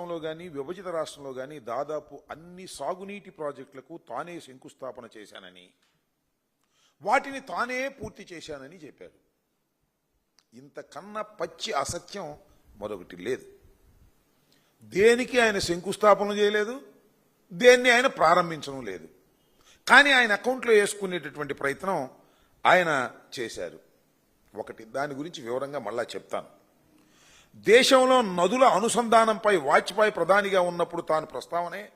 రాష్ట్రంలో కానీ విభజిత రాష్ట్రంలో కానీ దాదాపు అన్ని సాగునీటి ప్రాజెక్టులకు తానే శంకుస్థాపన చేశానని వాటిని తానే పూర్తి చేశానని చెప్పారు. ఇంతకన్నా పచ్చి అసత్యం మరొకటి లేదు. దేనికి ఆయన శంకుస్థాపన చేయలేదు? దేన్ని ఆయన ప్రారంభించడం లేదు. కానీ ఆయన అకౌంట్లో వేసుకునేటటువంటి ప్రయత్నం ఆయన చేశారు. ఒకటి దాని గురించి వివరంగా మళ్ళా చెప్తాను. దేశంలో నదుల అనుసంధానంపై వాజ్పేయి ప్రధానిగా ఉన్నప్పుడు తాను ప్రస్తావనే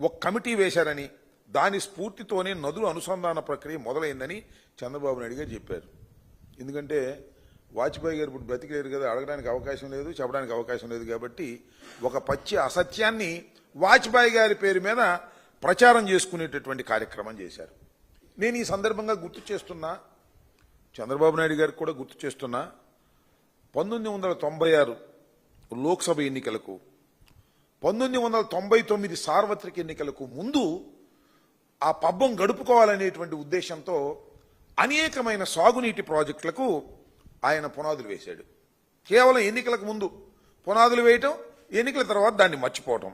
ఒక కమిటీ వేశారని దాని స్ఫూర్తితోనే నదుల అనుసంధాన ప్రక్రియ మొదలైందని చంద్రబాబు నాయుడు గారు చెప్పారు. ఎందుకంటే వాజ్పేయి గారు ఇప్పుడు బ్రతికలేరు కదా అడగడానికి అవకాశం లేదు చెప్పడానికి అవకాశం లేదు కాబట్టి ఒక పచ్చి అసత్యాన్ని వాజ్పేయి గారి పేరు మీద ప్రచారం చేసుకునేటటువంటి కార్యక్రమం చేశారు. నేను ఈ సందర్భంగా గుర్తు చేస్తున్నా చంద్రబాబు నాయుడు గారికి కూడా గుర్తు చేస్తున్నా పంతొమ్మిది వందల తొంభై ఆరు లోక్సభ ఎన్నికలకు పంతొమ్మిది వందల తొంభై తొమ్మిది సార్వత్రిక ఎన్నికలకు ముందు ఆ పబ్బం గడుపుకోవాలనేటువంటి ఉద్దేశంతో అనేకమైన సాగునీటి ప్రాజెక్టులకు ఆయన పునాదులు వేశాడు. కేవలం ఎన్నికలకు ముందు పునాదులు వేయటం ఎన్నికల తర్వాత దాన్ని మర్చిపోవటం.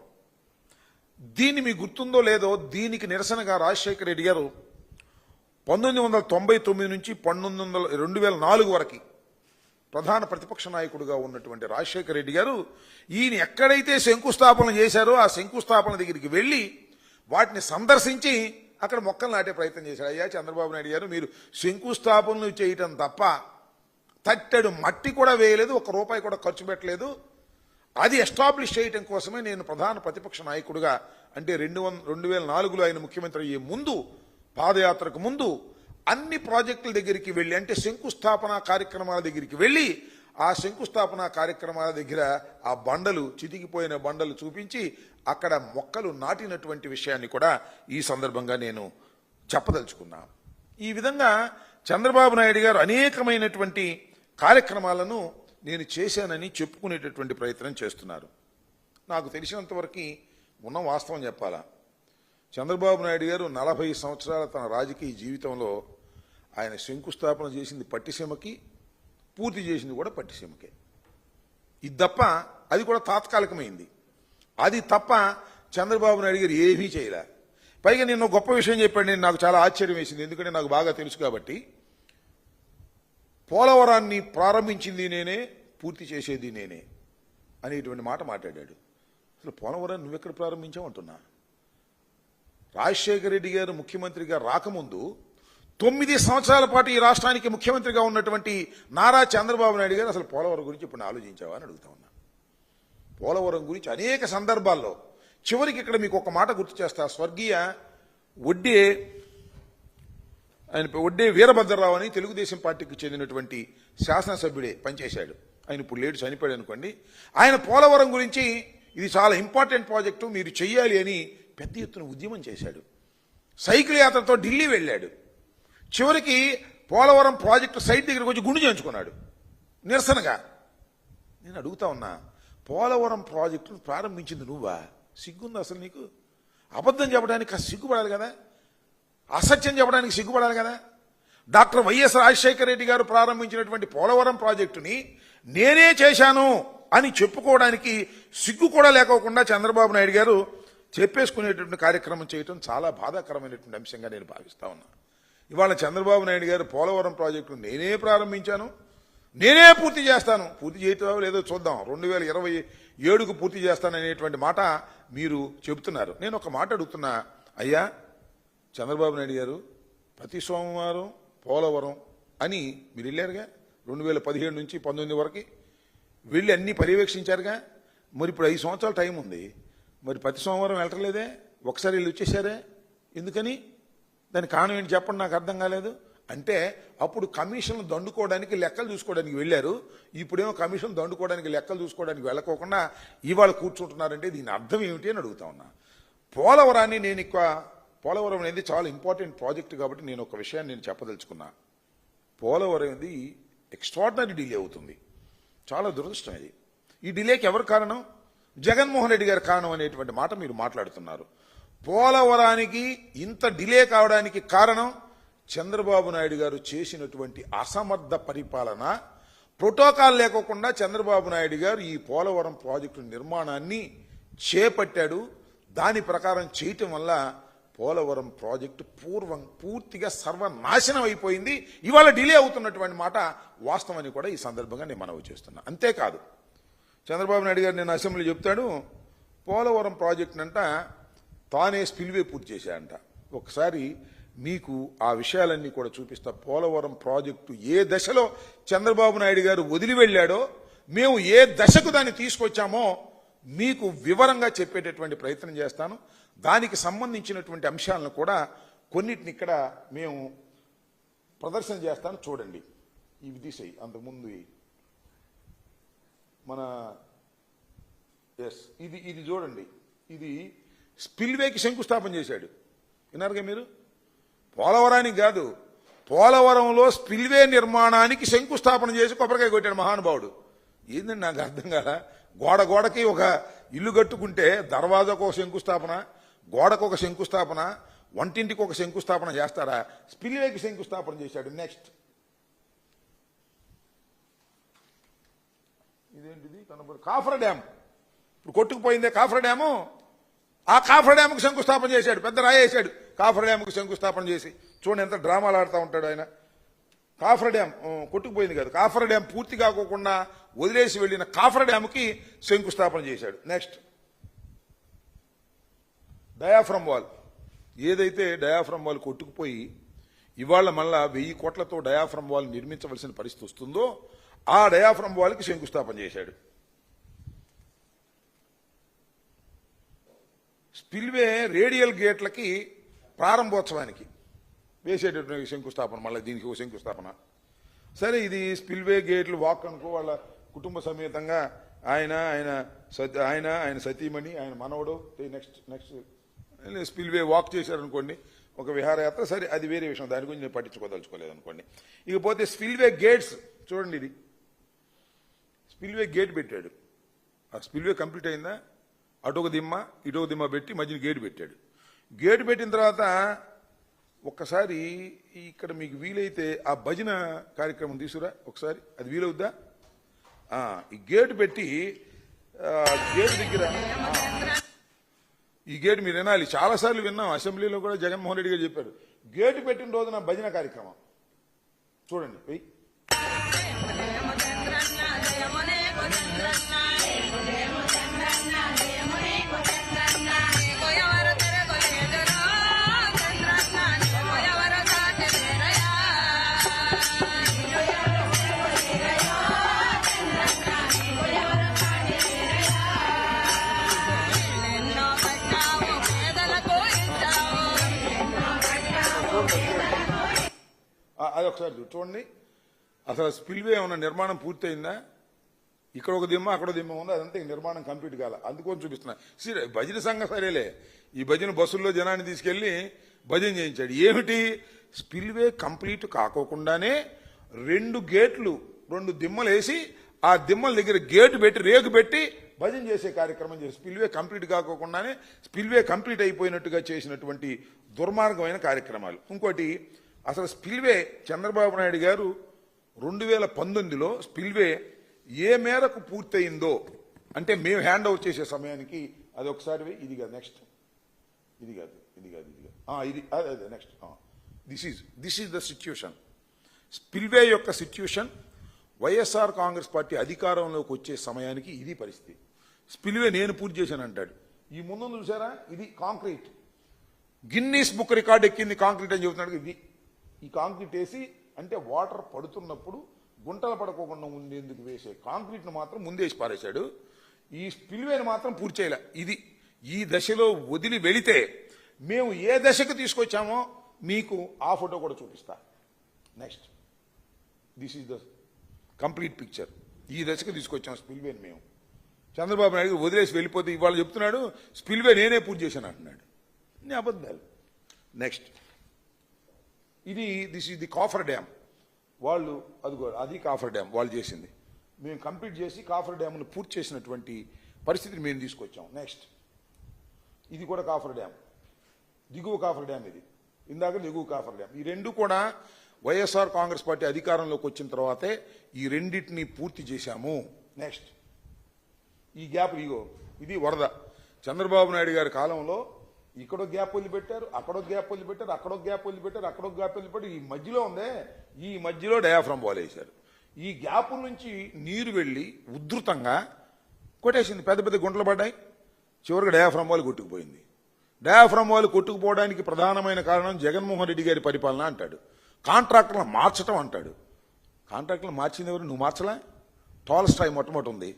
దీన్ని మీకు గుర్తుందో లేదో దీనికి నిరసనగా రాజశేఖర రెడ్డి గారు పంతొమ్మిది వందల తొంభై తొమ్మిది నుంచి పంతొమ్మిది వందల రెండు వేల నాలుగు వరకు ప్రధాన ప్రతిపక్ష నాయకుడిగా ఉన్నటువంటి రాజశేఖర రెడ్డి గారు ఈయన ఎక్కడైతే శంకుస్థాపన చేశారో ఆ శంకుస్థాపన దగ్గరికి వెళ్ళి వాటిని సందర్శించి అక్కడ మొక్కలు నాటే ప్రయత్నం చేశాడు. అయ్యా చంద్రబాబు నాయుడు గారు మీరు శంకుస్థాపనలు చేయటం తప్ప తట్టెడు మట్టి కూడా వేయలేదు ఒక రూపాయి కూడా ఖర్చు పెట్టలేదు. అది ఎస్టాబ్లిష్ చేయటం కోసమే నేను ప్రధాన ప్రతిపక్ష నాయకుడిగా అంటే రెండు వంద రెండు వేల నాలుగులో ఆయన ముఖ్యమంత్రి అయ్యే ముందు పాదయాత్రకు ముందు అన్ని ప్రాజెక్టుల దగ్గరికి వెళ్ళి అంటే శంకుస్థాపన కార్యక్రమాల దగ్గరికి వెళ్ళి ఆ శంకుస్థాపన కార్యక్రమాల దగ్గర ఆ బండలు చితికిపోయిన బండలు చూపించి అక్కడ మొక్కలు నాటినటువంటి విషయాన్ని కూడా ఈ సందర్భంగా నేను చెప్పదలుచుకున్నా. ఈ విధంగా చంద్రబాబు నాయుడు గారు అనేకమైనటువంటి కార్యక్రమాలను నేను చేశానని చెప్పుకునేటటువంటి ప్రయత్నం చేస్తున్నారు. నాకు తెలిసినంతవరకు ఉన్న వాస్తవం చెప్పాలా? చంద్రబాబు నాయుడు గారు నలభై సంవత్సరాల తన రాజకీయ జీవితంలో ఆయన శంకుస్థాపన చేసింది పట్టిసీమకి పూర్తి చేసింది కూడా పట్టిసీమకే. ఇది తప్ప అది కూడా తాత్కాలికమైంది. అది తప్ప చంద్రబాబు నాయుడు గారు ఏమీ చేయలే. పైగా నేను గొప్ప విషయం చెప్పాడు నేను నాకు చాలా ఆశ్చర్యం వేసింది ఎందుకంటే నాకు బాగా తెలుసు కాబట్టి. పోలవరాన్ని ప్రారంభించింది నేనే పూర్తి చేసేది నేనే అనేటువంటి మాట మాట్లాడాడు. అసలు పోలవరాన్ని నువ్వెక్కడ ప్రారంభించావు అంటున్నా? రాజశేఖర రెడ్డి గారు ముఖ్యమంత్రిగా రాకముందు తొమ్మిది సంవత్సరాల పాటు ఈ రాష్ట్రానికి ముఖ్యమంత్రిగా ఉన్నటువంటి నారా చంద్రబాబు నాయుడు గారు అసలు పోలవరం గురించి ఇప్పుడు ఆలోచించావా అని అడుగుతా ఉన్నా. పోలవరం గురించి అనేక సందర్భాల్లో చివరికి ఇక్కడ మీకు ఒక మాట గుర్తు చేస్తా. స్వర్గీయ వడ్డే ఆయన వడ్డే వీరభద్రరావు అని తెలుగుదేశం పార్టీకి చెందినటువంటి శాసనసభ్యుడే పనిచేశాడు. ఆయన ఇప్పుడు లేడు చనిపోయాడు అనుకోండి. ఆయన పోలవరం గురించి ఇది చాలా ఇంపార్టెంట్ ప్రాజెక్టు మీరు చెయ్యాలి అని పెద్ద ఎత్తున ఉద్యమం చేశాడు. సైకిల్ యాత్రతో ఢిల్లీ వెళ్ళాడు. చివరికి పోలవరం ప్రాజెక్టు సైట్ దగ్గర వచ్చి గుండు చేయించుకున్నాడు. నిరసనగా నేను అడుగుతా ఉన్నా పోలవరం ప్రాజెక్టును ప్రారంభించింది నువ్వా? సిగ్గుంది అసలు నీకు? అబద్ధం చెప్పడానికి సిగ్గుపడాలి కదా? అసత్యం చెప్పడానికి సిగ్గుపడాలి కదా? డాక్టర్ వైఎస్ రాజశేఖర రెడ్డి గారు ప్రారంభించినటువంటి పోలవరం ప్రాజెక్టుని నేనే చేశాను అని చెప్పుకోవడానికి సిగ్గు కూడా లేకోకుండా చంద్రబాబు నాయుడు గారు చెప్పేసుకునేటువంటి కార్యక్రమం చేయటం చాలా బాధాకరమైనటువంటి అంశంగా నేను భావిస్తా ఉన్నా. ఇవాళ చంద్రబాబు నాయుడు గారు పోలవరం ప్రాజెక్టు నేనే ప్రారంభించాను. నేనే పూర్తి చేస్తాను. పూర్తి చేయటం లేదో చూద్దాం. రెండు వేల ఇరవై ఏడుకు పూర్తి చేస్తాననేటువంటి మాట మీరు చెబుతున్నారు. నేను ఒక మాట అడుగుతున్నా. అయ్యా చంద్రబాబు నాయుడు గారు ప్రతి సోమవారం పోలవరం అని మీరు వెళ్ళారుగా? రెండు వేల పదిహేడు నుంచి పంతొమ్మిది వరకు వెళ్ళి అన్ని పర్యవేక్షించారుగా? మరి ఇప్పుడు ఐదు సంవత్సరాల టైం ఉంది. మరి ప్రతి సోమవారం వెళ్ళట్లేదే? ఒకసారి వెళ్ళి వచ్చేసారే? ఎందుకని? దాని కారణం ఏంటి చెప్పండి నాకు అర్థం కాలేదు. అంటే అప్పుడు కమిషన్లు దండుకోవడానికి లెక్కలు చూసుకోవడానికి వెళ్ళారు. ఇప్పుడేమో కమిషన్ దండుకోవడానికి లెక్కలు చూసుకోవడానికి వెళ్ళకోకుండా ఇవాళ కూర్చుంటున్నారంటే దీని అర్థం ఏమిటి అని అడుగుతా ఉన్నా. పోలవరాన్ని నేను ఎక్కువ పోలవరం అనేది చాలా ఇంపార్టెంట్ ప్రాజెక్ట్ కాబట్టి నేను ఒక విషయాన్ని నేను చెప్పదలుచుకున్నా. పోలవరం అనేది ఎక్స్ట్రాడినరీ డిలే అవుతుంది. చాలా దురదృష్టం ఇది. ఈ డిలేకి ఎవరు కారణం? జగన్మోహన్ రెడ్డి గారి కారణం అనేటువంటి మాట మీరు మాట్లాడుతున్నారు. పోలవరానికి ఇంత డిలే కావడానికి కారణం చంద్రబాబు నాయుడు గారు చేసినటువంటి అసమర్థ పరిపాలన ప్రోటోకాల్ లేకోకుండా చంద్రబాబు నాయుడు గారు ఈ పోలవరం ప్రాజెక్టు నిర్మాణాన్ని చేపట్టాడు. దాని ప్రకారం చేయటం వల్ల పోలవరం ప్రాజెక్టు పూర్వం పూర్తిగా సర్వనాశనం అయిపోయింది. ఇవాళ డిలే అవుతున్నటువంటి మాట వాస్తవని కూడా ఈ సందర్భంగా నేను మనవి చేస్తున్నా. అంతేకాదు చంద్రబాబు నాయుడు గారు నేను అసెంబ్లీ చెప్తాడు పోలవరం ప్రాజెక్టునంట తానే స్పిల్వే పూర్తి చేశాయంట ఒకసారి మీకు ఆ విషయాలన్నీ కూడా చూపిస్తా. పోలవరం ప్రాజెక్టు ఏ దశలో చంద్రబాబు నాయుడు గారు వదిలి వెళ్ళాడో మేము ఏ దశకు దాన్ని తీసుకొచ్చామో మీకు వివరంగా చెప్పేటటువంటి ప్రయత్నం చేస్తాను. దానికి సంబంధించినటువంటి అంశాలను కూడా కొన్నిటిని ఇక్కడ మేము ప్రదర్శన చేస్తాను. చూడండి. ఇవి తీసేయి. అంతకుముందు మన ఎస్ ఇది ఇది చూడండి. ఇది స్పిల్వేకి శంకుస్థాపన చేశాడు. విన్నారుగా మీరు? పోలవరానికి కాదు పోలవరంలో స్పిల్వే నిర్మాణానికి శంకుస్థాపన చేసి కొబ్బరికాయ కొట్టాడు మహానుభావుడు. ఏందండి నాకు అర్థం కాదా గోడ గోడకి ఒక ఇల్లు కట్టుకుంటే దర్వాజాకు ఒక శంకుస్థాపన గోడకు ఒక శంకుస్థాపన వంటింటికి ఒక శంకుస్థాపన చేస్తారా? స్పిల్వేకి శంకుస్థాపన చేశాడు. నెక్స్ట్. ఇదేంటిది? కనబడు. కాఫ్ర డ్యామ్ ఇప్పుడు కొట్టుకుపోయిందే కాఫ్ర డ్యాము? ఆ కాఫర్ డ్యాముకు శంకుస్థాపన చేశాడు. పెద్ద రాయేశాడు కాఫర్ డ్యాముకు శంకుస్థాపన చేసి. చూడండి ఎంత డ్రామాలు ఆడుతూ ఉంటాడు ఆయన. కాఫర్ డ్యామ్ కొట్టుకుపోయింది కాదు. కాఫర్ డ్యామ్ పూర్తి కాకోకుండా వదిలేసి వెళ్ళిన కాఫర్ డ్యాముకి శంకుస్థాపన చేశాడు. నెక్స్ట్. Diaphragm wall. ఏదైతే డయాఫ్రమ్ వాల్ కొట్టుకుపోయి ఇవాళ మళ్ళా వెయ్యి కోట్లతో డయాఫ్రమ్ వాల్ నిర్మించవలసిన పరిస్థితి వస్తుందో ఆ డయాఫ్రమ్ వాళ్ళకి శంకుస్థాపన చేశాడు. స్పిల్వే రేడియల్ గేట్లకి ప్రారంభోత్సవానికి వేసేటటువంటి శంకుస్థాపన మళ్ళీ దీనికి ఒక శంకుస్థాపన. సరే ఇది స్పిల్వే గేట్లు వాక్ అనుకో వాళ్ళ కుటుంబ సమేతంగా ఆయన ఆయన ఆయన ఆయన సతీమణి ఆయన మనవడు నెక్స్ట్ నెక్స్ట్ స్పిల్వే వాక్ చేశారనుకోండి ఒక విహారయాత్ర సరే అది వేరే విషయం దాని గురించి నేను పట్టించుకోదలుచుకోలేదు అనుకోండి ఇకపోతే స్పిల్వే గేట్స్ చూడండి ఇది. స్పిల్వే గేట్ పెట్టాడు. ఆ స్పిల్వే కంప్లీట్ అయిందా? అటు ఒక దిమ్మ ఇటు ఒక దిమ్మ పెట్టి మధ్యన గేటు పెట్టాడు. గేటు పెట్టిన తర్వాత ఒక్కసారి ఇక్కడ మీకు వీలైతే ఆ భజన కార్యక్రమం తీసుకురా. ఒకసారి అది వీలవుద్దా? ఈ గేట్ పెట్టి గేటు దగ్గర ఈ గేట్ మీరు వినాలి. చాలాసార్లు విన్నాం అసెంబ్లీలో కూడా జగన్మోహన్ రెడ్డి గారు చెప్పారు. గేటు పెట్టిన రోజున భజన కార్యక్రమం. చూడండి వెయ్యి అది ఒకసారి చూడండి. అసలు స్పిల్వే ఏమైనా నిర్మాణం పూర్తయిందా? ఇక్కడ ఒక దిమ్మ అక్కడ దిమ్మ ఉంది అదంతా నిర్మాణం కంప్లీట్ కాల. అందుకొని చూపిస్తున్నా. సరే భజన సంఘం సరేలే. ఈ భజన బస్సుల్లో జనాన్ని తీసుకెళ్ళి భజన చేయించాడు. ఏమిటి? స్పిల్వే కంప్లీట్ కాకోకుండానే రెండు గేట్లు రెండు దిమ్మలు వేసి ఆ దిమ్మల దగ్గర గేటు పెట్టి రేకు పెట్టి భజన చేసే కార్యక్రమం చేసి స్పిల్వే కంప్లీట్ కాకోకుండానే స్పిల్వే కంప్లీట్ అయిపోయినట్టుగా చేసినటువంటి దుర్మార్గమైన కార్యక్రమాలు. ఇంకోటి అసలు స్పిల్వే చంద్రబాబు నాయుడు గారు రెండు వేల పంతొమ్మిదిలో స్పిల్వే ఏ మేరకు పూర్తయిందో అంటే మేము హ్యాండ్ ఓవర్ చేసే సమయానికి అది ఒకసారి ఇది కాదు నెక్స్ట్ ఇది కాదు ఇది కాదు ఇది కాదు. ఇది అదే అదే next this is this is the situation spillway యొక్క సిచ్యువేషన్ వైఎస్ఆర్ కాంగ్రెస్ పార్టీ అధికారంలోకి వచ్చే సమయానికి ఇది పరిస్థితి. స్పిల్వే నేను పూర్తి చేశాను అంటాడు. ఈ ముందు చూసారా? ఇది కాంక్రీట్ గిన్నీస్ బుక్ రికార్డ్ ఎక్కింది కాంక్రీట్ అని చెబుతున్నాడు. ఇది ఈ కాంక్రీట్ వేసి అంటే వాటర్ పడుతున్నప్పుడు గుంటలు పడకోకుండా ఉండేందుకు వేసే కాంక్రీట్ను మాత్రం ముందేసి పారేశాడు. ఈ స్పిల్వేని మాత్రం పూర్తి చేయలే. ఇది ఈ దశలో వదిలి వెళితే మేము ఏ దశకు తీసుకొచ్చామో మీకు ఆ ఫోటో కూడా చూపిస్తా. Next this is the complete picture ఈ దశకు తీసుకొచ్చాం స్పిల్వేని మేము. చంద్రబాబు నాయుడు వదిలేసి వెళ్ళిపోతే ఇవాళ చెప్తున్నాడు స్పిల్వే నేనే పూర్తి చేశాను అంటున్నాడు. నీ అబద్ధాలు. నెక్స్ట్ ఇది this is the coffer dam వాళ్ళు అది అది కాఫర్ డ్యామ్ వాళ్ళు చేసింది. మేము కంప్లీట్ చేసి కాఫర్ డ్యామ్ను పూర్తి చేసినటువంటి పరిస్థితిని మేము తీసుకొచ్చాం. నెక్స్ట్ ఇది కూడా కాఫర్ డ్యామ్. దిగువ కాఫర్ డ్యామ్ ఇది. ఇందాక దిగువ కాఫర్ డ్యామ్. ఈ రెండు కూడా వైఎస్ఆర్ కాంగ్రెస్ పార్టీ అధికారంలోకి వచ్చిన తర్వాతే ఈ రెండింటిని పూర్తి చేశాము. నెక్స్ట్ ఈ గ్యాప్ ఇగో ఇది వరద. చంద్రబాబు నాయుడు గారి కాలంలో ఇక్కడో గ్యాప్ వదిలిపెట్టారు అక్కడో గ్యాప్ వదిలిపెట్టారు అక్కడో గ్యాప్ వదిలిపెట్టారు అక్కడో గ్యాప్ వదిలిపెట్టారు. ఈ మధ్యలో ఉందే ఈ మధ్యలో డయాఫ్రమ్ బాల్ వేశారు. ఈ గ్యాప్ నుంచి నీరు వెళ్ళి ఉధృతంగా కొట్టేసింది. పెద్ద పెద్ద గుంటలు పడ్డాయి. చివరికి డయాఫ్రమ్ వాల్ కొట్టుకుపోయింది. డయాఫ్రమ్ వాల్ కొట్టుకుపోవడానికి ప్రధానమైన కారణం జగన్మోహన్ రెడ్డి గారి పరిపాలన అంటాడు. కాంట్రాక్టర్లను మార్చటం అంటాడు. కాంట్రాక్టర్లు మార్చింది ఎవరు? నువ్వు మార్చలే? టాల్ స్ట్రాయ్ మొట్టమొదటి ఉంది.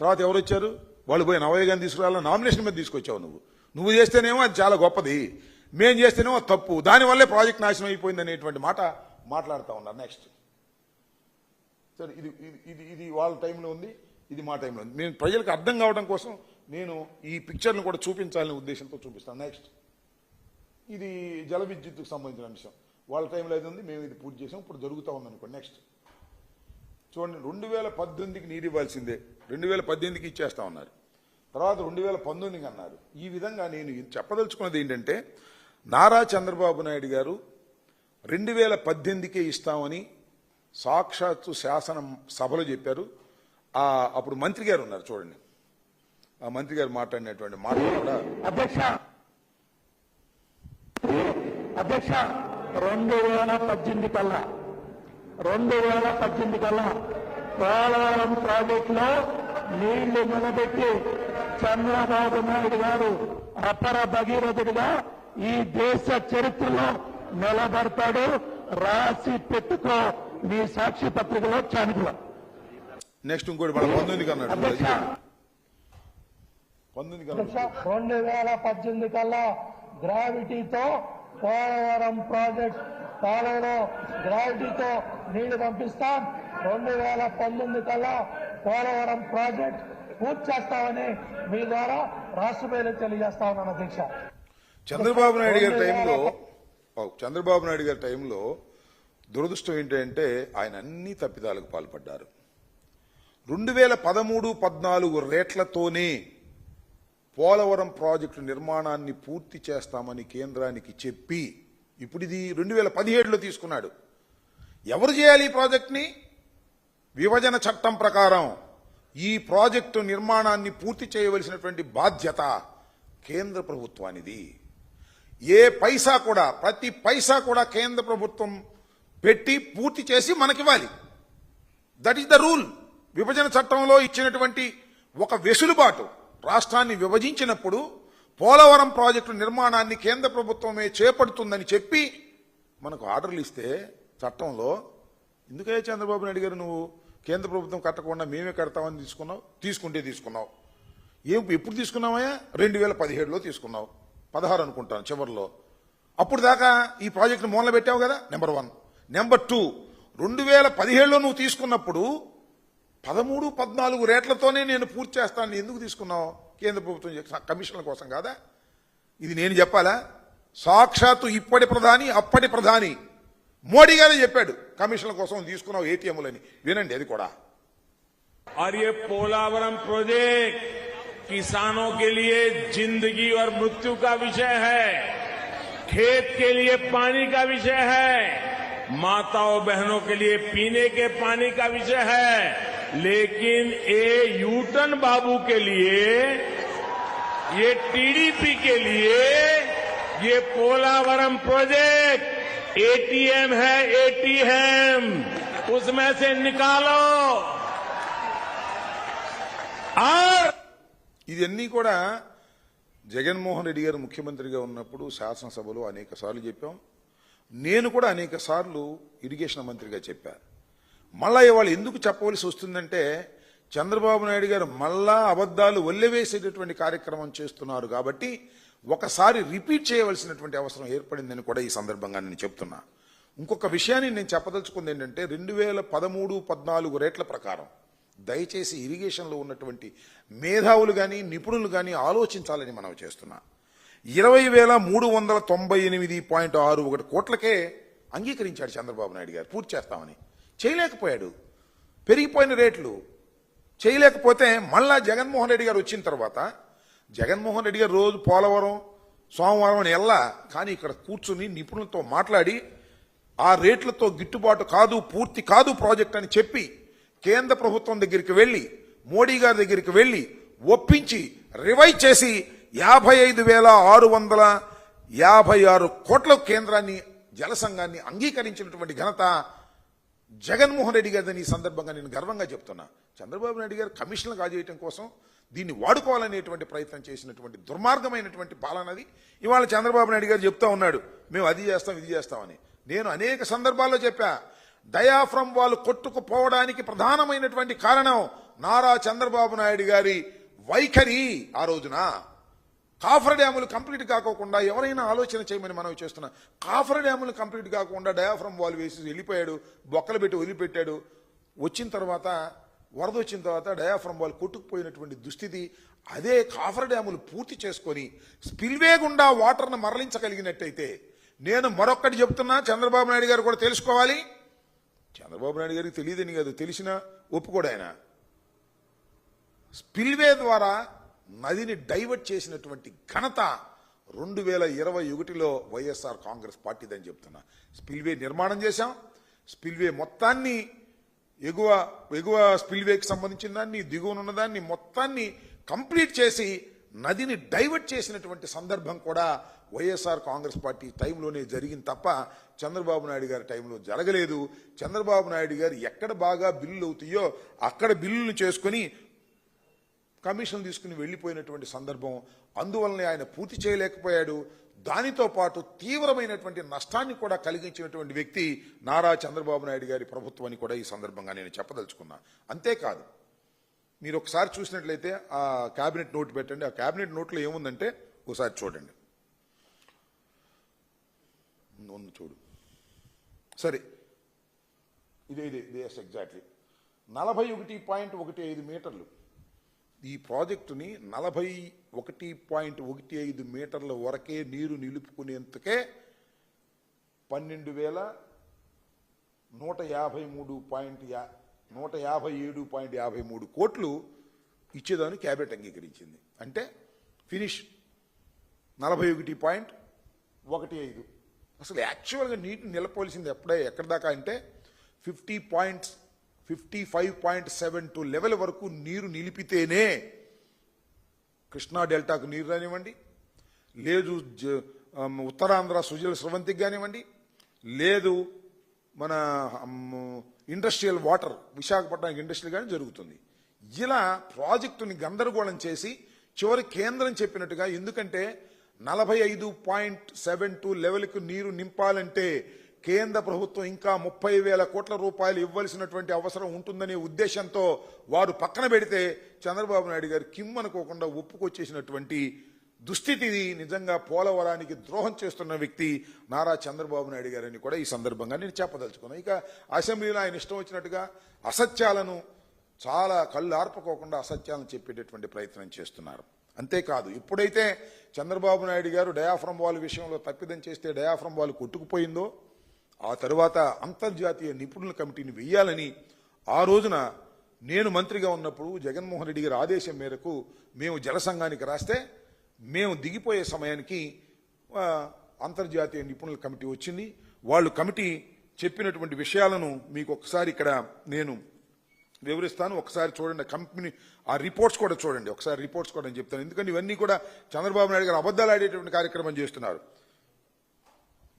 తర్వాత ఎవరు వచ్చారు? వాళ్ళు పోయి నవయ్య గారిని తీసుకురావాలని నామినేషన్ మీద తీసుకొచ్చావు నువ్వు. నువ్వు చేస్తేనేమో అది చాలా గొప్పది. మేం చేస్తేనేమో తప్పు. దానివల్లే ప్రాజెక్ట్ నాశనం అయిపోయింది అనేటువంటి మాట మాట్లాడుతూ ఉన్నారు. నెక్స్ట్ సరే ఇది ఇది ఇది వాళ్ళ టైంలో ఉంది ఇది మా టైంలో ఉంది. నేను ప్రజలకు అర్థం కావడం కోసం నేను ఈ పిక్చర్ను కూడా చూపించాలనే ఉద్దేశంతో చూపిస్తాను. నెక్స్ట్ ఇది జల విద్యుత్కు సంబంధించిన అంశం. వాళ్ళ టైంలో అయితే ఉంది? మేము ఇది పూర్తి చేసాం. ఇప్పుడు జరుగుతూ ఉందనుకోండి. నెక్స్ట్ చూడండి రెండు వేల పద్దెనిమిదికి నీరు ఇవ్వాల్సిందే. రెండు వేల పద్దెనిమిదికి ఇచ్చేస్తా ఉన్నారు. తర్వాత రెండు వేల పంతొమ్మిదికి అన్నారు. ఈ విధంగా నేను ఇది చెప్పదలుచుకున్నది ఏంటంటే నారా చంద్రబాబు నాయుడు గారు రెండు వేల పద్దెనిమిదికే ఇస్తామని సాక్షాత్తు శాసనం సభలో చెప్పారు. ఆ అప్పుడు మంత్రి గారు ఉన్నారు చూడండి. ఆ మంత్రి గారు మాట్లాడినటువంటి మాట కూడా అధ్యక్ష అధ్యక్ష రెండు వేల పద్దెనిమిది కల్లా రెండు వేల పద్దెనిమిది కల్లా పోలవరం ప్రాజెక్టులో నీళ్ళు నిలబెట్టి చంద్రబాబు నాయుడు గారు అపర భగీరథుడిగా ఈ దేశ చరిత్రలో నిలబడతాడు. రాసి పెట్టుకో. నీ సాక్షి పత్రికలో చానుకులో నెక్స్ట్ ఇంకోటి అన్నాడు రెండు వేల పద్దెనిమిది కల్లా గ్రావిటీతో పోలవరం ప్రాజెక్ట్ కాలంలో గ్రావిటీతో నీళ్ళు పంపిస్తాం. రెండు వేల పంతొమ్మిది కల్లా పోలవరం ప్రాజెక్ట్ పూర్తి చేస్తామని మీ ద్వారా రాష్ట్ర ప్రజలకు తెలియజేస్తా ఉన్నాను అధ్యక్ష. చంద్రబాబు నాయుడు గారి టైంలో చంద్రబాబు నాయుడు గారి టైంలో దురదృష్టం ఏంటంటే ఆయన అన్ని తప్పిదాలకు పాల్పడ్డారు. రెండు వేల పదమూడు పద్నాలుగు రేట్లతోనే పోలవరం ప్రాజెక్టు నిర్మాణాన్ని పూర్తి చేస్తామని కేంద్రానికి చెప్పి ఇప్పుడు ఇది రెండు వేల పదిహేడులో తీసుకున్నాడు. ఎవరు చేయాలి ఈ ప్రాజెక్ట్ని? విభజన చట్టం ప్రకారం. ఈ ప్రాజెక్టు నిర్మాణాన్ని పూర్తి చేయవలసినటువంటి బాధ్యత కేంద్ర ప్రభుత్వానిది. ఏ పైసా కూడా ప్రతి పైసా కూడా కేంద్ర ప్రభుత్వం పెట్టి పూర్తి చేసి మనకివ్వాలి. దట్ ఈస్ ద రూల్ విభజన చట్టంలో ఇచ్చినటువంటి ఒక వెసులుబాటు రాష్ట్రాన్ని విభజించినప్పుడు పోలవరం ప్రాజెక్టు నిర్మాణాన్ని కేంద్ర ప్రభుత్వమే చేపడుతుందని చెప్పి మనకు ఆర్డర్లు ఇస్తే చట్టంలో ఎందుకయ్యా చంద్రబాబు నాయుడు గారు నువ్వు కేంద్ర ప్రభుత్వం కట్టకుండా మేమే కడతామని తీసుకున్నావు? తీసుకుంటే తీసుకున్నావు. ఏం ఎప్పుడు తీసుకున్నావయ్యా? రెండు వేల పదిహేడులో తీసుకున్నావు. పదహారు అనుకుంటాను చివరిలో. అప్పుడు దాకా ఈ ప్రాజెక్టును మూలన పెట్టావు కదా? Number one. నెంబర్ టూ రెండు వేల పదిహేడులో నువ్వు తీసుకున్నప్పుడు పదమూడు పద్నాలుగు రేట్లతోనే నేను పూర్తి చేస్తాను ఎందుకు తీసుకున్నావు? కేంద్ర ప్రభుత్వం కమిషన్ల కోసం కాదా? ఇది నేను చెప్పాలా? సాక్షాత్తు ఇప్పటి ప్రధాని అప్పటి ప్రధాని. మోడీ గారే చెప్పాడు కమిషన్ల కోసం తీసుకున్నావు ఏటీఎంలని వినండి అది కూడా और ये पोलावरम प्रोजेक्ट किसानों के लिए जिंदगी और मृत्यु का विषय है खेत के लिए पानी का विषय है माताओं बहनों के लिए पीने के पानी का विषय है लेकिन ये यूटन बाबू के लिए ये टीडीपी के लिए ये पोलावरम प्रोजेक्ट एटीएम है एटीएम उसमें से निकालो और ఇవన్నీ కూడా జగన్మోహన్ రెడ్డి గారు ముఖ్యమంత్రిగా ఉన్నప్పుడు శాసనసభలో అనేక సార్లు చెప్పాం నేను కూడా అనేక సార్లు ఇరిగేషన్ మంత్రిగా చెప్పా మళ్ళా ఇవాళ ఎందుకు చెప్పవలసి వస్తుందంటే చంద్రబాబు నాయుడు గారు మళ్ళా అబద్ధాలు వల్లెవేసేటటువంటి కార్యక్రమం చేస్తున్నారు కాబట్టి ఒకసారి రిపీట్ చేయవలసినటువంటి అవసరం ఏర్పడిందని కూడా ఈ సందర్భంగా నేను చెప్తున్నా. ఇంకొక విషయాన్ని నేను చెప్పదలుచుకుంది ఏంటంటే రెండు వేల పదమూడు పద్నాలుగు రేట్ల ప్రకారం దయచేసి ఇరిగేషన్లో ఉన్నటువంటి మేధావులు కానీ నిపుణులు కానీ ఆలోచించాలని మనం చేస్తున్నా. ఇరవై వేల మూడు వందల తొంభై ఎనిమిది పాయింట్ ఆరు ఒకటి కోట్లకే అంగీకరించాడు చంద్రబాబు నాయుడు గారు. పూర్తి చేస్తామని. చేయలేకపోయాడు. పెరిగిపోయిన రేట్లు. చేయలేకపోతే మళ్ళా జగన్మోహన్ రెడ్డి గారు వచ్చిన తర్వాత జగన్మోహన్ రెడ్డి గారు రోజు పోలవరం సోమవారం అని కానీ ఇక్కడ కూర్చుని నిపుణులతో మాట్లాడి ఆ రేట్లతో గిట్టుబాటు కాదు పూర్తి కాదు ప్రాజెక్ట్ అని చెప్పి కేంద్ర ప్రభుత్వం దగ్గరికి వెళ్ళి మోడీ గారి దగ్గరికి వెళ్ళి ఒప్పించి రివైజ్ చేసి యాభై ఐదు వేల ఆరు వందల యాభై ఆరు కోట్ల కేంద్రాన్ని జల సంఘాన్ని అంగీకరించినటువంటి ఘనత జగన్మోహన్ రెడ్డి గారిని ఈ సందర్భంగా నేను గర్వంగా చెప్తున్నా. చంద్రబాబు నాయుడు గారు కమిషన్లు కాజేయటం కోసం దీన్ని వాడుకోవాలనేటువంటి ప్రయత్నం చేసినటువంటి దుర్మార్గమైనటువంటి పాలనది ఇవాళ చంద్రబాబు నాయుడు గారు చెప్తా ఉన్నాడు మేము అది చేస్తాం ఇది చేస్తామని. నేను అనేక సందర్భాల్లో చెప్పా డయాఫ్రమ్ వాళ్ళు కొట్టుకుపోవడానికి ప్రధానమైనటువంటి కారణం నారా చంద్రబాబు నాయుడు గారి వైఖరి ఆ రోజున. కాఫర్ డ్యాములు కంప్లీట్ కాకోకుండా ఎవరైనా ఆలోచన చేయమని మనం చేస్తున్నాం. కాఫర్ డ్యాములు కంప్లీట్ కాకుండా డయాఫ్రమ్ వాళ్ళు వేసి వెళ్ళిపోయాడు బొక్కలు పెట్టి వదిలిపెట్టాడు. వచ్చిన తర్వాత వరద వచ్చిన తర్వాత డయాఫ్రమ్ వాళ్ళు కొట్టుకుపోయినటువంటి దుస్థితి అదే కాఫర్ డ్యాములు పూర్తి చేసుకొని స్పిల్వే గుండా వాటర్ను మరలించగలిగినట్టయితే నేను మరొక్కటి చెప్తున్నా చంద్రబాబు నాయుడు గారు కూడా తెలుసుకోవాలి. చంద్రబాబు నాయుడు గారికి తెలియదని కాదు తెలిసిన ఒప్పుకోడు ఆయన. స్పిల్వే ద్వారా నదిని డైవర్ట్ చేసినటువంటి ఘనత రెండు వేల ఇరవై ఒకటిలో వైఎస్ఆర్ కాంగ్రెస్ పార్టీదని చెప్తున్నా. స్పిల్వే నిర్మాణం చేశాం. స్పిల్వే మొత్తాన్ని ఎగువ ఎగువ స్పిల్వేకి సంబంధించిన దాన్ని దిగువనున్న దాన్ని మొత్తాన్ని కంప్లీట్ చేసి నదిని డైవర్ట్ చేసినటువంటి సందర్భం కూడా వైఎస్ఆర్ కాంగ్రెస్ పార్టీ టైంలోనే జరిగింది తప్ప చంద్రబాబు నాయుడు గారి టైంలో జరగలేదు. చంద్రబాబు నాయుడు గారు ఎక్కడ బాగా బిల్లులు అవుతాయో అక్కడ బిల్లులు చేసుకొని కమిషన్ తీసుకుని వెళ్ళిపోయినటువంటి సందర్భం. అందువల్లనే ఆయన పూర్తి చేయలేకపోయాడు. దానితో పాటు తీవ్రమైనటువంటి నష్టాన్ని కూడా కలిగించినటువంటి వ్యక్తి నారా చంద్రబాబు నాయుడు గారి ప్రభుత్వాన్ని కూడా ఈ సందర్భంగా నేను చెప్పదలుచుకున్నా. అంతేకాదు మీరు ఒకసారి చూసినట్లయితే ఆ కేబినెట్ నోట్ పెట్టండి. ఆ కేబినెట్ నోట్లో ఏముందంటే ఒకసారి చూడండి. ఉంది చూడు. సరే ఇదే ఇదే ఎస్ ఎగ్జాక్ట్లీ. నలభై ఒకటి పాయింట్ ఒకటి ఐదు మీటర్లు. ఈ ప్రాజెక్టుని నలభై ఒకటి పాయింట్ ఒకటి ఐదు మీటర్ల వరకే నీరు నిలుపుకునేందుకే పన్నెండు వేల నూట యాభై మూడు పాయింట్ యా నూట యాభై ఏడు పాయింట్ యాభై మూడు కోట్లు ఇచ్చేదాన్ని క్యాబినెట్ అంగీకరించింది. అంటే ఫినిష్ నలభై ఒకటి పాయింట్ ఒకటి ఐదు. అసలు యాక్చువల్గా నీటిని నిలపవలసింది ఎప్పుడే ఎక్కడి దాకా అంటే fifty points fifty five point seven two level వరకు నీరు నిలిపితేనే కృష్ణా డెల్టాకు నీరు రానివ్వండి. లేదు జ- ఉత్తరాంధ్ర సుజల స్రవంతికి కానివ్వండి. లేదు మన ఇండస్ట్రియల్ వాటర్ విశాఖపట్నానికి ఇండస్ట్రియల్ కానీ జరుగుతుంది. ఇలా ప్రాజెక్టుని గందరగోళం చేసి చివరి కేంద్రం చెప్పినట్టుగా ఎందుకంటే నలభై ఐదు పాయింట్ సెవెన్ టూ లెవెల్కు నీరు నింపాలంటే కేంద్ర ప్రభుత్వం ఇంకా ముప్పై వేల కోట్ల రూపాయలు ఇవ్వాల్సినటువంటి అవసరం ఉంటుందనే ఉద్దేశంతో వారు పక్కన పెడితే చంద్రబాబు నాయుడు గారు కిమ్ అనుకోకుండా ఒప్పుకొచ్చేసినటువంటి దుస్థితి నిజంగా పోలవరానికి ద్రోహం చేస్తున్న వ్యక్తి నారా చంద్రబాబు నాయుడు గారని కూడా ఈ సందర్భంగా నేను చెప్పదలుచుకున్నాను ఇక అసెంబ్లీలో ఆయన ఇష్టం వచ్చినట్టుగా అసత్యాలను చాలా కళ్ళు ఆర్పకోకుండా అసత్యాలను చెప్పేటటువంటి ప్రయత్నం చేస్తున్నారు. అంతేకాదు ఇప్పుడైతే చంద్రబాబు నాయుడు గారు డయాఫ్రమ్ వాల్ విషయంలో తప్పిదం చేస్తే డయాఫ్రమ్ వాల్ కొట్టుకుపోయిందో ఆ తరువాత అంతర్జాతీయ నిపుణుల కమిటీని వెయ్యాలని ఆ రోజున నేను మంత్రిగా ఉన్నప్పుడు జగన్మోహన్ రెడ్డి గారి ఆదేశం మేరకు మేము జలసంఘానికి రాస్తే మేము దిగిపోయే సమయానికి అంతర్జాతీయ నిపుణుల కమిటీ వచ్చింది. వాళ్ళు కమిటీ చెప్పినటువంటి విషయాలను మీకు ఒకసారి ఇక్కడ నేను వివరిస్తాను. ఒకసారి చూడండి కంపెనీ ఆ రిపోర్ట్స్ కూడా చూడండి. ఒకసారి రిపోర్ట్స్ కూడా నేను చెప్తాను. ఎందుకంటే ఇవన్నీ కూడా చంద్రబాబు నాయుడు గారు అబద్ధాలు ఆడేటువంటి కార్యక్రమం చేస్తున్నారు.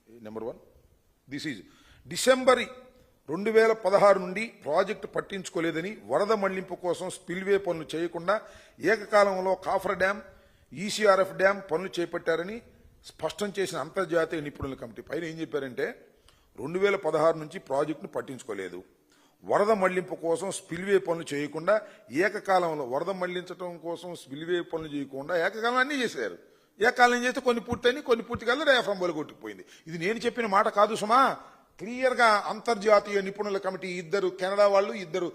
Number one this is December రెండు వేల పదహారు నుండి ప్రాజెక్టు పట్టించుకోలేదని వరద మళ్ళింపు కోసం స్పిల్వే పనులు చేయకుండా ఏకకాలంలో కాఫర్ డ్యాం ఈసీఆర్ఎఫ్ డ్యాం పనులు చేపట్టారని స్పష్టం చేసిన అంతర్జాతీయ నిపుణుల కమిటీ. పైన ఏం చెప్పారంటే రెండు వేల పదహారు నుంచి ప్రాజెక్టును పట్టించుకోలేదు. వరద మళ్ళింపు కోసం స్పిల్వే పనులు చేయకుండా ఏకకాలంలో వరద మళ్ళించడం కోసం స్పిల్వే పనులు చేయకుండా ఏకకాలం అన్నీ చేశారు. ఏకాలం చేస్తే కొన్ని పూర్తయినాయి కొన్ని పూర్తి కాదు డయాఫ్రమ్ బోలు కొట్టుకుపోయింది. ఇది నేను చెప్పిన మాట కాదు సుమా. క్లియర్గా అంతర్జాతీయ నిపుణుల కమిటీ ఇద్దరు కెనడా వాళ్ళు ఇద్దరు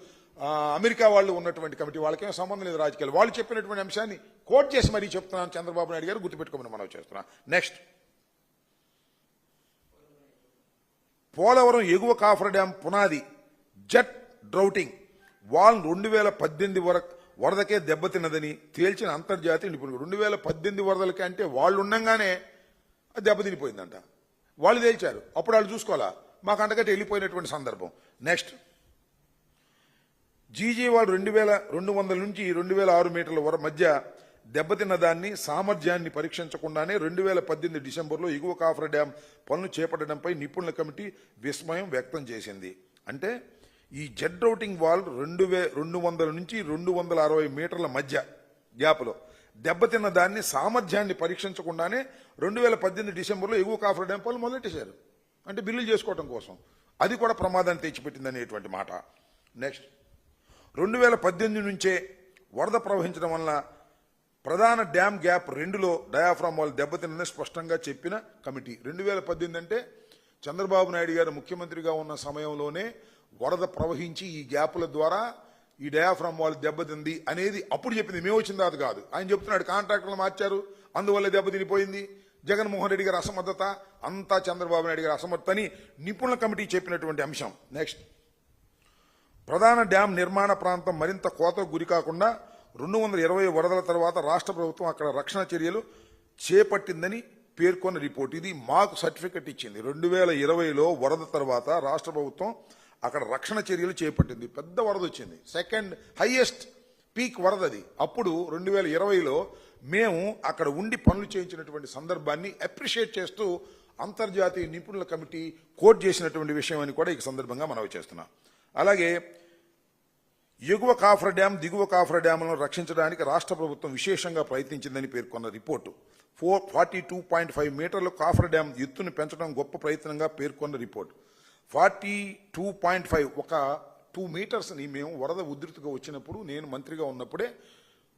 అమెరికా వాళ్ళు ఉన్నటువంటి కమిటీ వాళ్ళకేం సంబంధం లేదు రాజకీయాలు. వాళ్ళు చెప్పినటువంటి అంశాన్ని కోట్ చేసి మరీ చెప్తున్నాను చంద్రబాబు నాయుడు గారు గుర్తుపెట్టుకోమని మనం చేస్తున్నా. నెక్స్ట్. పోలవరం ఎగువ కాఫర్ డ్యాం పునాది జెట్ డ్రౌటింగ్. వాల్ రెండు వేల పద్దెనిమిది వరకు వరదకే దెబ్బతిన్నదని తేల్చిన అంతర్జాతీయ నిపుణులు రెండు వేల పద్దెనిమిది వరదలకి అంటే వాళ్ళు ఉండంగానే దెబ్బతినిపోయిందంట వాళ్ళు తేల్చారు. అప్పుడు వాళ్ళు చూసుకోవాలా? మాకు అంటగట్టి వెళ్ళిపోయినటువంటి సందర్భం. నెక్స్ట్ జీజీ వాళ్ళు రెండు వేల రెండు వందల నుంచి రెండు వేల ఆరు మీటర్ల వర మధ్య దెబ్బతిన్న దాన్ని సామర్థ్యాన్ని పరీక్షించకుండానే రెండు వేల పద్దెనిమిది డిసెంబర్లో ఎగువ కాఫర్ డ్యాం పనులు చేపట్టడంపై నిపుణుల కమిటీ విస్మయం వ్యక్తం చేసింది. అంటే ఈ జెడ్ రౌటింగ్ వాల్ రెండు వే రెండు వందల నుంచి రెండు వందల అరవై మీటర్ల మధ్య గ్యాప్లో. దెబ్బతిన్న దాన్ని సామర్థ్యాన్ని పరీక్షించకుండానే రెండు వేల పద్దెనిమిది డిసెంబర్లో ఎగువ కాఫర్ డ్యాం పనులు మొదలెట్టేశారు. అంటే బిల్లులు చేసుకోవడం కోసం. అది కూడా ప్రమాదాన్ని తెచ్చిపెట్టింది అనేటువంటి మాట. నెక్స్ట్. రెండు వేల పద్దెనిమిది నుంచే వరద ప్రవహించడం వల్ల ప్రధాన డ్యామ్ గ్యాప్ రెండులో డయాఫ్రామ్ వాల్ దెబ్బతిన్నదని స్పష్టంగా చెప్పిన కమిటీ. రెండు వేల పద్దెనిమిది అంటే చంద్రబాబు నాయుడు గారు ముఖ్యమంత్రిగా ఉన్న సమయంలోనే వరద ప్రవహించి ఈ గ్యాపుల ద్వారా ఈ డయాఫ్రామ్ వాళ్ళు దెబ్బతింది అనేది అప్పుడు చెప్పింది. మేము వచ్చిన తర్వాత కాదు. ఆయన చెప్తున్నాడు కాంట్రాక్టర్లు మార్చారు. అందువల్ల దెబ్బతినిపోయింది జగన్మోహన్ రెడ్డి గారి అసమర్థత అంతా చంద్రబాబు నాయుడు గారి అసమర్థత అని నిపుణుల కమిటీ చెప్పినటువంటి అంశం. నెక్స్ట్. ప్రధాన డ్యాం నిర్మాణ ప్రాంతం మరింత కోతకు గురి కాకుండా రెండు వందల ఇరవై వరదల తర్వాత రాష్ట్ర ప్రభుత్వం అక్కడ రక్షణ చర్యలు చేపట్టిందని పేర్కొన్న రిపోర్ట్. ఇది మాకు సర్టిఫికెట్ ఇచ్చింది. రెండు వేల ఇరవైలో వరద తర్వాత రాష్ట్ర ప్రభుత్వం అక్కడ రక్షణ చర్యలు చేపట్టింది. పెద్ద వరద వచ్చింది. సెకండ్ హైయెస్ట్ పీక్ వరద అది. అప్పుడు రెండు వేల ఇరవైలో మేము అక్కడ ఉండి పనులు చేయించినటువంటి సందర్భాన్ని అప్రిషియేట్ చేస్తూ అంతర్జాతీయ నిపుణుల కమిటీ కోట్ చేసినటువంటి విషయం అని కూడా ఈ సందర్భంగా మనవి చేస్తున్నాం. అలాగే ఎగువ కాఫ్ర డ్యాం దిగువ కాఫ్ర డ్యాములను రక్షించడానికి రాష్ట్ర ప్రభుత్వం విశేషంగా ప్రయత్నించిందని పేర్కొన్న report. Four forty two point five మీటర్ల కాఫ్ర డ్యాం ఎత్తును పెంచడం గొప్ప ప్రయత్నంగా పేర్కొన్న report. Forty two point five ఒక టూ మీటర్స్ని మేము వరద ఉధృతిగా వచ్చినప్పుడు నేను మంత్రిగా ఉన్నప్పుడే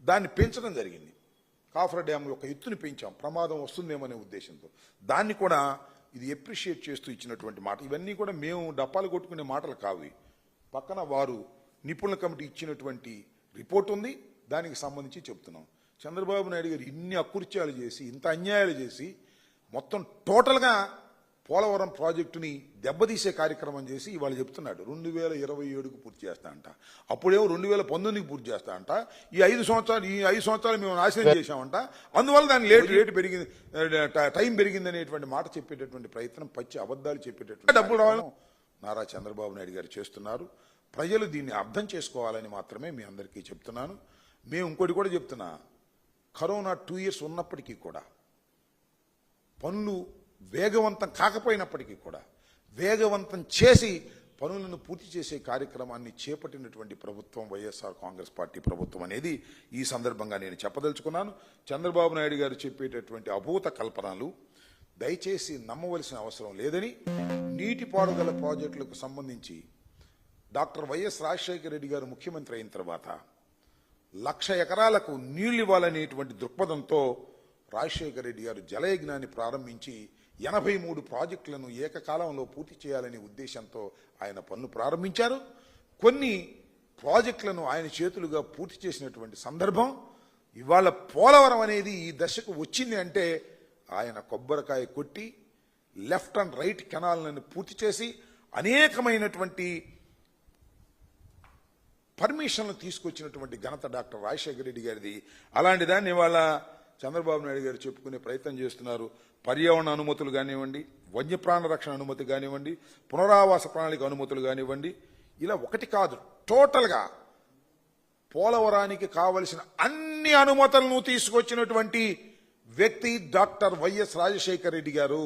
దాన్ని పెంచడం జరిగింది. కాఫర్ డ్యామ్ యొక్క ఎత్తుని పెంచాం. ప్రమాదం వస్తుందేమనే ఉద్దేశంతో. దాన్ని కూడా ఇది ఎప్రిషియేట్ చేస్తూ ఇచ్చినటువంటి మాట. ఇవన్నీ కూడా మేము డప్పాలు కొట్టుకునే మాటలు కావు. పక్కన వారు నిపుణుల కమిటీ ఇచ్చినటువంటి రిపోర్ట్ ఉంది. దానికి సంబంధించి చెప్తున్నాం. చంద్రబాబు నాయుడు గారు ఇన్ని అకృత్యాలు చేసి ఇంత అన్యాయాలు చేసి మొత్తం టోటల్గా పోలవరం ప్రాజెక్టుని దెబ్బతీసే కార్యక్రమం చేసి ఇవాళ చెప్తున్నాడు. రెండు వేల ఇరవై ఏడుకు పూర్తి చేస్తా అంట. అప్పుడేమో రెండు వేల పంతొమ్మిదికి పూర్తి చేస్తా అంట. ఈ ఐదు సంవత్సరాలు ఈ ఐదు సంవత్సరాలు మేము నాశనం చేశామంట. అందువల్ల దాని లేట్ రేటు పెరిగింది ట- పెరిగింది అనేటువంటి మాట చెప్పేటటువంటి ప్రయత్నం పచ్చి అబద్ధాలు చెప్పేటటువంటి డబ్బులు రావాలి. నారా చంద్రబాబు నాయుడు గారు చేస్తున్నారు. ప్రజలు దీన్ని అర్థం చేసుకోవాలని మాత్రమే మీ అందరికీ చెప్తున్నాను. మేము ఇంకోటి కూడా చెప్తున్నా. కరోనా టూ ఇయర్స్ ఉన్నప్పటికీ కూడా పనులు వేగవంతం కాకపోయినప్పటికీ కూడా వేగవంతం చేసి పనులను పూర్తి చేసే కార్యక్రమాన్ని చేపట్టినటువంటి ప్రభుత్వం వైఎస్ఆర్ కాంగ్రెస్ పార్టీ ప్రభుత్వం అనేది ఈ సందర్భంగా నేను చెప్పదలుచుకున్నాను. చంద్రబాబు నాయుడు గారు చెప్పేటటువంటి అభూత కల్పనలు దయచేసి నమ్మవలసిన అవసరం లేదని నీటిపారుదల ప్రాజెక్టులకు సంబంధించి డాక్టర్ వైఎస్ రాజశేఖర రెడ్డి గారు ముఖ్యమంత్రి అయిన తర్వాత లక్ష ఎకరాలకు నీళ్ళు ఇవ్వాలనేటువంటి దృక్పథంతో రాజశేఖర రెడ్డి గారు జలయజ్ఞాన్ని ప్రారంభించి ఎనభై మూడు ప్రాజెక్టులను ఏకకాలంలో పూర్తి చేయాలనే ఉద్దేశంతో ఆయన పన్ను ప్రారంభించారు. కొన్ని ప్రాజెక్టులను ఆయన చేతులుగా పూర్తి చేసినటువంటి సందర్భం ఇవాళ పోలవరం అనేది ఈ దశకు వచ్చింది అంటే ఆయన కొబ్బరికాయ కొట్టి లెఫ్ట్ అండ్ రైట్ కెనాల్ని పూర్తి చేసి అనేకమైనటువంటి పర్మిషన్లు తీసుకొచ్చినటువంటి ఘనత డాక్టర్ రాజశేఖర రెడ్డి గారిది. అలాంటి దాన్ని ఇవాళ చంద్రబాబు నాయుడు గారు చెప్పుకునే ప్రయత్నం చేస్తున్నారు. పర్యావరణ అనుమతులు కానివ్వండి వన్యప్రాణ రక్షణ అనుమతి కానివ్వండి పునరావాస ప్రణాళిక అనుమతులు కానివ్వండి ఇలా ఒకటి కాదు టోటల్గా పోలవరానికి కావలసిన అన్ని అనుమతులను తీసుకొచ్చినటువంటి వ్యక్తి డాక్టర్ వైఎస్ రాజశేఖర రెడ్డి గారు.